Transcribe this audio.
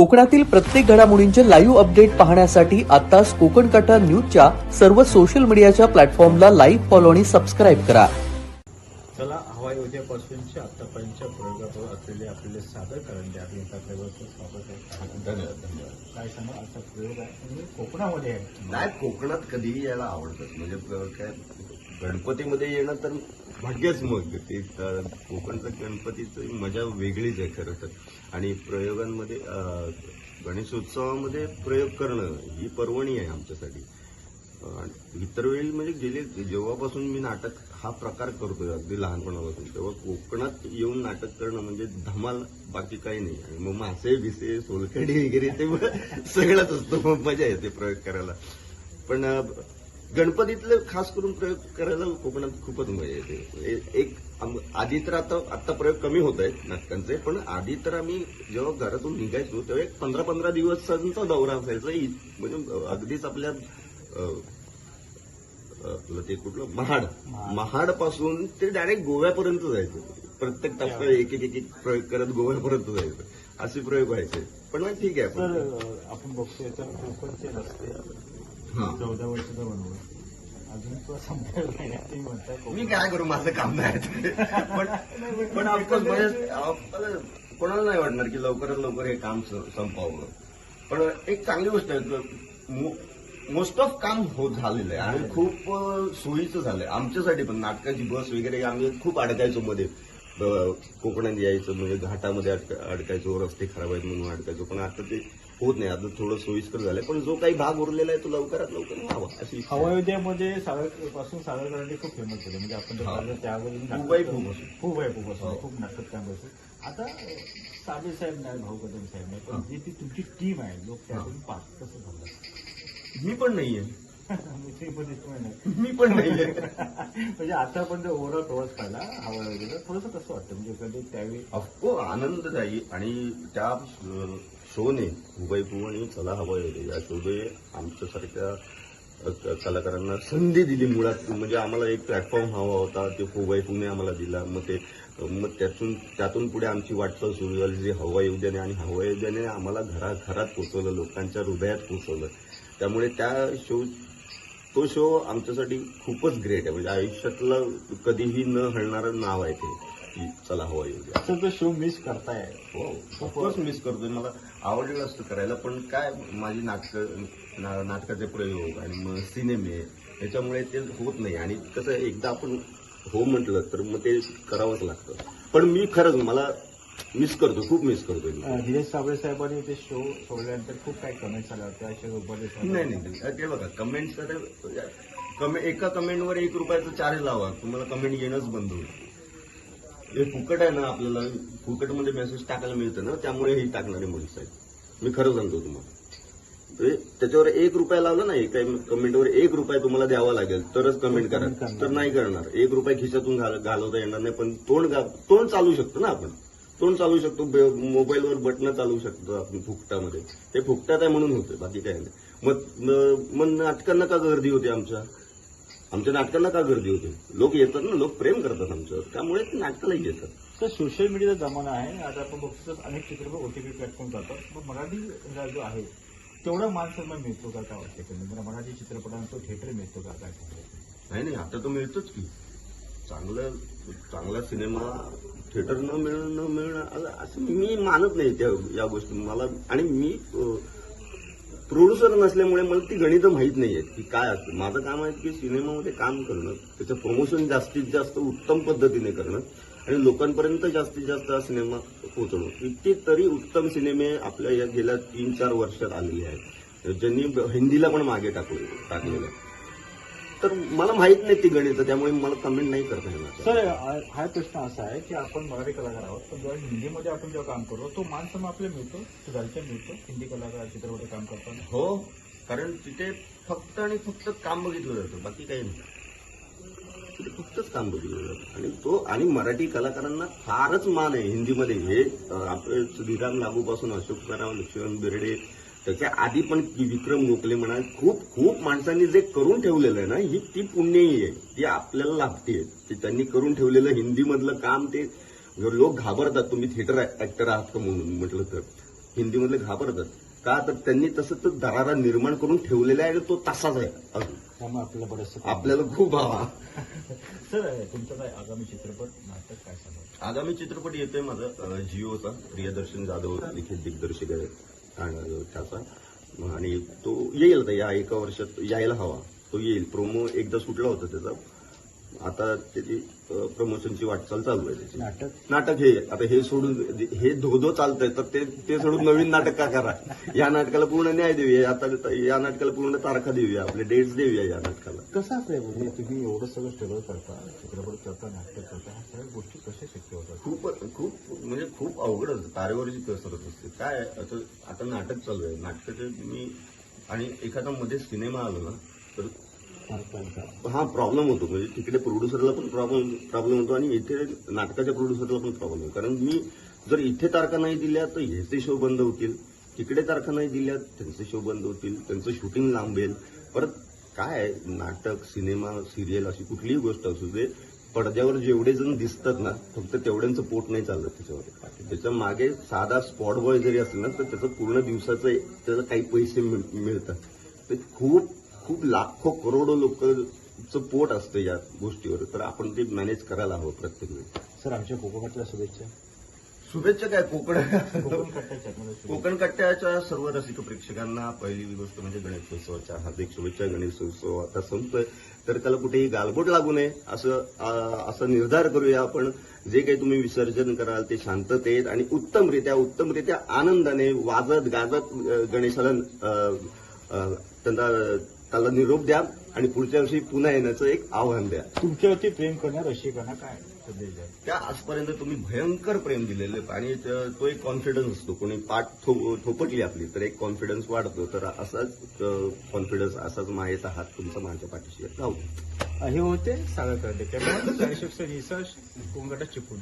कोकणातील प्रत्येक घडामोडींचे लाईव्ह अपडेट पाहण्यासाठी आताच कोकण कटा न्यूजच्या सर्व सोशल मीडियाच्या प्लॅटफॉर्मला लाईक फॉलो आणि सबस्क्राईब करा. चला हवाई उद्यापासूनच्या आतापर्यंतच्या प्रयोगावर असलेले आपले सादर आहे आपल्यावरचं स्वागत आहे. धन्यवाद धन्यवाद. काय सांगा आजचा प्रयोग आहे? कोकणामध्ये आहे. नाही कोकणात कधीही यायला आवडतात म्हणजे काय गणपतीमध्ये येणं तर भाग्यच मग ते. तर कोकणचं गणपतीचं मजा वेगळीच आहे खरं तर. आणि प्रयोगांमध्ये गणेशोत्सवामध्ये प्रयोग करणं ही पर्वणी आहे आमच्यासाठी. इतर वेळी म्हणजे गेले जेव्हापासून मी नाटक हा प्रकार करतोय अगदी लहानपणापासून तेव्हा कोकणात येऊन नाटक करणं म्हणजे धमाल बाकी काही नाही. आणि मग मासे बिसे सोलकडी वगैरे ते मग सगळंच असतं. मग मजा येते प्रयोग करायला. पण गणपतीतले खास करून प्रयोग करायला कोकणात खूपच मजा येते. एक आधी तर आता आता प्रयोग कमी होत आहेत नाटकांचे पण आधी तर आम्ही जेव्हा घरातून निघायचो तेव्हा एक पंधरा पंधरा दिवसांचा दौरा असायचा. म्हणजे अगदीच आपल्या आपलं ते कुठलं? महाड. महाड. पासून ते डायरेक्ट गोव्यापर्यंत जायचं. प्रत्येक टप्प्यात एक एक एक एक प्रयोग करत गोव्यापर्यंत जायचं. असे प्रयोग व्हायचे. पण ठीक आहे. आपण बघतोय तर कोकणचे रस्ते हा. चौदा वर्षाचा बनवून अजून तो संपलेला नाही आहे. तुम्ही म्हणताय मी. काय करू माझं काम नाही ते. पण पण ऑफकोर्स आपल्याला कोणाला नाही वाटणार की लवकरात लवकर हे काम स- संपावं पण एक चांगली गोष्ट आहे मोस्ट ऑफ काम होत झालेलं आहे आणि खूप अं, सोयीचं झालंय आमच्यासाठी पण नाटकाची बस वगैरे आम्ही खूप अडकायचो मध्ये अं, कोकणात यायचं म्हणजे घाटामध्ये अडक- अडकायचो रस्ते खराब आहेत म्हणून अडकायचो पण आता ते होत नाही. आता थोडं सोयीस्कर झालंय. पण जो काही भाग उरलेला आहे तो लवकरात लवकर व्हावा अशी आहे. उद्यामध्ये सागरपासून सागर करंडे खूप फेमस होते म्हणजे आपण ते हा. पाहिलं त्यावर खूप आहे, खूप असं. खूप आहे खूप असं हो. खूप नाटक काम आता साबळे साहेब नाही भाऊ कदम साहेब नाही पण जी ती तुमची टीम आहे लोक त्यातून पाच कसं झालं? मी पण नाहीये मी ते पण नाही. मी पण नाहीये म्हणजे आता पण ओव्हरऑल प्रवास पाहिला हवा वगैरे थोडंसं कसं वाटतं? म्हणजे कधी त्यावेळी ऑफकोर्स आनंददायी आणि त्या सोने पू आणि चला हवं येते या शोधे आमच्यासारख्या कलाकारांना संधी दिली मुळात. म्हणजे आम्हाला एक प्लॅटफॉर्म हवा होता. ते हुबाई पुणे आम्हाला दिला. मग ते मग त्यातून त्यातून पुढे आमची वाटचाल सुरू झाली. जी हवा योजने आणि हवा युद्धाने आम्हाला घराघरात घरात पोचवलं. लोकांच्या हृदयात पोचवलं. त्यामुळे त्या शो तो शो आमच्यासाठी खूपच ग्रेट आहे. म्हणजे आयुष्यातलं कधीही न हलणारं नाव आहे ते. की चला हवा येऊ द्या. असं तो शो मिस करताय. हो ऑफकोर्स मिस करतोय. मला आवडलेलं असतं करायला पण काय माझी नाटकं ना- नाटकाचे प्रयोग आणि मग सिनेमे याच्यामुळे ते होत नाही. आणि कसं आहे, एकदा आपण हो म्हटलं तर मग ते करावंच लागतं. पण मी खरंच मला मिस करतो खूप मिस करतोय मी. अं, धीरज साबळे साहेबांनी ते शो सोडल्यानंतर खूप काही कमेंट्स आल्या होत्या. उपदेश आले. नाही नाही ते बघा कमेंट्स कमे एका कमेंटवर एक रुपयाचं चार्ज लावा. तुम्हाला कमेंट येणंच बंद होईल. हे फुकट आहे ना आपल्याला फुकटमध्ये मेसेज टाकायला मिळतं ना त्यामुळे हे टाकणारे माणसं आहेत. मी खरं सांगतो तुम्हाला. त्याच्यावर एक रुपया लावला ना एका कमेंटवर एक रुपया तुम्हाला द्यावा लागेल तरच कमेंट करा तर नाही करणार. एक रुपया खिशातून घाल- घालवता येणार नाही पण तोंड तोंड चालू शकतो ना आपण. तोंड चालू शकतो मोबाईलवर बटणं चालू शकतो आपण फुकटामध्ये. ते फुकटात आहे म्हणून होते बाकी काही नाही. मग मग नाटकांना का गर्दी होते आमच्या? आमच्या नाटकांना का गर्दी होते? लोक येतात ना लोक प्रेम करतात आमच्यावर. त्यामुळे ते नाटकालाही येतात. तर सोशल मीडियाचा जमाना आहे. आता आपण बघतो तर अनेक चित्रपट ओटीपी प्लॅटफॉर्म जातात. पण मराठी जो आहे तेवढा मान सन्मान मिळतो का? काय वाटतं? म्हणजे मराठी चित्रपटांचं थिएटर मिळतो का? काय? नाही नाही आता तो मिळतोच की. चांगलं चांगला सिनेमा थिएटर न मिळणं न मिळणं असं- असं मी मानत नाही त्या या गोष्टी. मला आणि मी प्रोड्युसर नसल्यामुळे मला ती गणितं माहीत नाही आहेत की काय असतं. माझं काम आहे की सिनेमामध्ये काम करणं त्याचं प्रमोशन जास्तीत जास्त उत्तम पद्धतीने करणं आणि लोकांपर्यंत जास्तीत जास्त हा सिनेमा पोहोचवणं. कितीतरी उत्तम सिनेमे आपल्या या गेल्या तीन चार वर्षात आलेले आहेत. ज्यांनी हिंदीला पण मागे टाकले टाकलेलं आहे तर मला माहीत नाही ती गणितं त्यामुळे मला कमेंट नाही करता येणार. सर हा- प्रश्न असा आहे की आपण मराठी कलाकार आहोत पण जेव्हा हिंदीमध्ये आपण जेव्हा काम करतो तो मान सन्मान आपल्याला मिळतो सुधारच्या मिळतो हिंदी कलाकार चित्रपट काम करताना? हो कारण तिथे फक्त आणि फक्त काम बघितलं जातं बाकी काही नाही. तिथे फक्तच काम बघितलं जातं. आणि तो आणि मराठी कलाकारांना फारच मान आहे. हिंदीमध्ये हे आपले श्रीराम लागूपासून अशोक सराव लक्ष्मण बेर्डे त्याच्या आधी पण विक्रम गोखले म्हणा खूप खूप माणसांनी जे करून ठेवलेलं आहे ना ही ती पुण्यही आहे. ती आपल्याला लागते ते त्यांनी करून ठेवलेलं हिंदीमधलं काम ते लोक घाबरतात तुम्ही थिएटर ऍक्टर आहात का म्हणून म्हटलं तर हिंदीमधले घाबरतात. का तर त्यांनी तसं तो दरारा निर्माण करून ठेवलेला आहे आणि तो तसाच आहे अजून. त्यामुळे आपल्याला खूप हवा सर तुमचं काय आगामी चित्रपट नाटक काय सांगा आगामी चित्रपट येतोय माझा जिओचा प्रियदर्शन जाधव लिखित दिग्दर्शक आहे. आणि त्याचा. आणि तो येईल आता या एका वर्षात यायला हवा. तो येईल. प्रोमो एकदा सुटला होता त्याचा. आता त्याची प्रमोशनची वाटचाल चालू आहे त्याची. नाटक? नाटक हे आता हे सोडून हे धोधो चालतंय तर ते ते सोडून नवीन नाटक का करा? या नाटकाला पूर्ण न्याय देऊया आता या नाटकाला पूर्ण तारखा देऊया आपले डेट्स देऊया या नाटकाला. कसं असतंय म्हणजे तुम्ही एवढं सगळं स्ट्रगल करता चित्रपट करता नाटक करता ह्या सगळ्या गोष्टी कशा शक्य होतात? खूप खूप म्हणजे खूप अवघड असतं तारेवरची कसरत असते. काय आता नाटक चालू आहे. नाटकाचे मी आणि एखादा मध्ये सिनेमा आलो ना तर हा प्रॉब्लेम होतो. म्हणजे तिकडे प्रोड्युसरला पण प्रॉब्लेम प्रॉब्लेम होतो आणि इथे नाटकाच्या प्रोड्युसरला पण प्रॉब्लेम होतो. कारण मी जर इथे तारखा नाही दिल्या तर ह्याचे शो बंद होतील. तिकडे तारखा नाही दिल्या त्यांचे शो बंद होतील. त्यांचं शूटिंग लांबेल परत काय नाटक सिनेमा सिरियल अशी कुठलीही गोष्ट असू दे पडद्यावर जेवढे जण दिसतात ना फक्त तेवढ्यांचं पोट नाही चालत त्याच्यावर त्याच्यामागे साधा स्पॉट बॉय जरी असेल ना तर त्याचं पूर्ण दिवसाचं त्याला काही पैसे मिळ- मिळतात. ते खूप खूप लाखो करोडो लोकांचं पोट असतं या गोष्टीवर. तर आपण ते मॅनेज करायला हवं प्रत्येक वेळी. सर आमच्या कोकणातल्या शुभेच्छा. शुभेच्छा काय? कोकण कोकण कट्ट्याच्या सर्व रसिक प्रेक्षकांना पहिली गोष्ट म्हणजे गणेशोत्सवाच्या हार्दिक शुभेच्छा. गणेशोत्सव आता संपतोय. तर त्याला कुठेही गालबोट लागू नये असं असा निर्धार करूया आपण. जे काही तुम्ही विसर्जन कराल ते शांततेत आणि उत्तमरित्या उत्तमरित्या आनंदाने वाजत गाजत गणेशाला त्यांना त्याला निरोप द्या आणि पुढच्या वर्षी पुन्हा येण्याचं एक आव्हान द्या. तुमच्यावरती प्रेम करण्या रसिकांना काय त्या आजपर्यंत तुम्ही भयंकर प्रेम दिलेलं आणि त- एक कॉन्फिडन्स असतो. कोणी पाठ थोपटली आपली तर एक कॉन्फिडन्स वाढतो. तर असाच कॉन्फिडन्स असाच मायेचा हात तुमचा माझ्या पाठीशी राहू हे होते सागर निसर्ग कोकण कट्टा चिपून